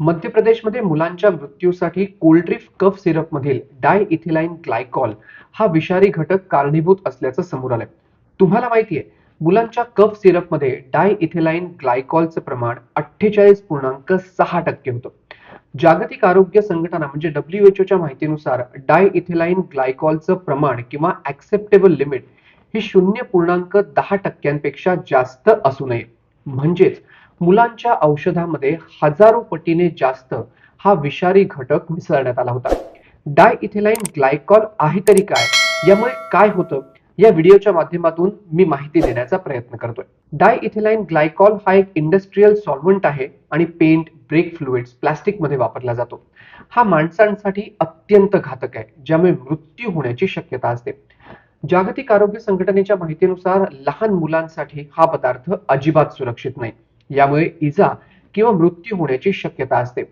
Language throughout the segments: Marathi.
मध्य प्रदेशमध्ये मुलांच्या मृत्यूसाठी कोल्ड्रिफ कफ सिरपमधील डाय इथिलाइन ग्लायकॉल हा विषारी घटक कारणीभूत असल्याचं समोर आलंय. तुम्हाला माहितीये मुलांच्या कफ सिरपमध्ये डाय इथिलाइन ग्लायकॉलचं प्रमाण अठ्ठेचाळीस पूर्णांक सहा टक्के होतं. जागतिक आरोग्य संघटना म्हणजे डब्ल्यू एच च्या माहितीनुसार डाय इथिलाइन ग्लायकॉलचं प्रमाण किंवा ऍक्सेप्टेबल लिमिट ही शून्य पूर्णांक दहा टक्क्यांपेक्षा जास्त असू नये. म्हणजेच मुलांच्या औषधामध्ये हजारो पटीने जास्त हा विषारी घटक मिसळण्यात आला होता. डाय इथेलाईन ग्लायकॉल आहे तरी काय? यामुळे काय होतं? या व्हिडिओच्या माध्यमातून मी माहिती देण्याचा प्रयत्न करतोय. डाय इथेलाईन ग्लायकॉल हा एक इंडस्ट्रीयल सॉल्व्हंट आहे आणि पेंट ब्रेक फ्लुइड्स प्लास्टिकमध्ये वापरला जातो. हा माणसांसाठी अत्यंत घातक आहे ज्यामुळे मृत्यू होण्याची शक्यता असते. जागतिक आरोग्य संघटनेच्या माहितीनुसार लहान मुलांसाठी हा पदार्थ अजिबात सुरक्षित नाही. यामुळे इजा किंवा मृत्यू होण्याची शक्यता असते.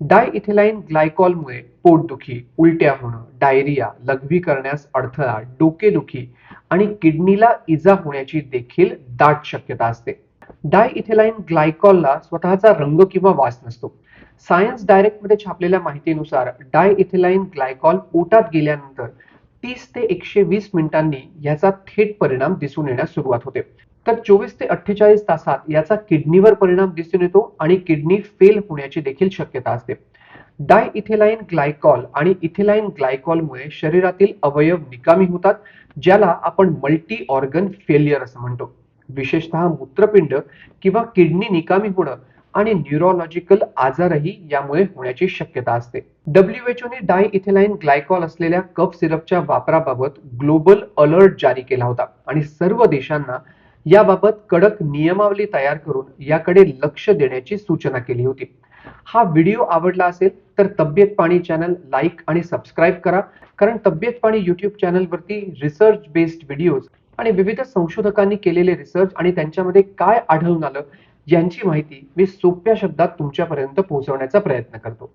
डाय इथिलाइन ग्लायकॉलमुळे पोटदुखी उलट्या होणं डायरिया लघवी करण्यास अडथळा डोकेदुखी आणि किडनीला इजा होण्याची देखील दाट शक्यता असते. डाय इथिलाइन ग्लायकॉलला स्वतःचा रंग किंवा वास नसतो. सायन्स डायरेक्टमध्ये छापलेल्या माहितीनुसार डाय इथिलाइन ग्लायकॉल पोटात गेल्यानंतर तीस ते एकशे वीस मिनिटांनी याचा थेट परिणाम दिसून येण्यास सुरुवात होते. तर चोवीस ते अठ्ठेचाळीस तासात याचा किडनीवर परिणाम दिसून येतो आणि किडनी फेल होण्याची देखील शक्यता असते. डाय इथेलाइन ग्लायकॉल आणि इथेलाइन ग्लायकॉलमुळे शरीरातील अवयव निकामी होतात ज्याला आपण मल्टी ऑर्गन फेलियर असं म्हणतो. विशेषतः मूत्रपिंड किंवा किडनी निकामी होणं आणि न्यूरोलॉजिकल आजारही यामुळे होण्याची शक्यता असते. डब्ल्यूएचओ ने डाय इथेलाइन ग्लायकॉल असलेल्या कफ सिरपच्या वापराबाबत ग्लोबल अलर्ट जारी केला होता आणि सर्व देशांना याबाबत कडक नियमावली तयार करून याकडे लक्ष देण्याची सूचना केली होती. हा व्हिडिओ आवडला असेल तर तब्येत पाणी चॅनल लाईक आणि सबस्क्राईब करा कारण तब्येत पाणी युट्यूब चॅनलवरती रिसर्च बेस्ड व्हिडिओज आणि विविध संशोधकांनी केलेले रिसर्च आणि त्यांच्यामध्ये काय आढळून आलं यांची माहिती मी सोप्या शब्दात तुमच्यापर्यंत पोहोचवण्याचा प्रयत्न करतो.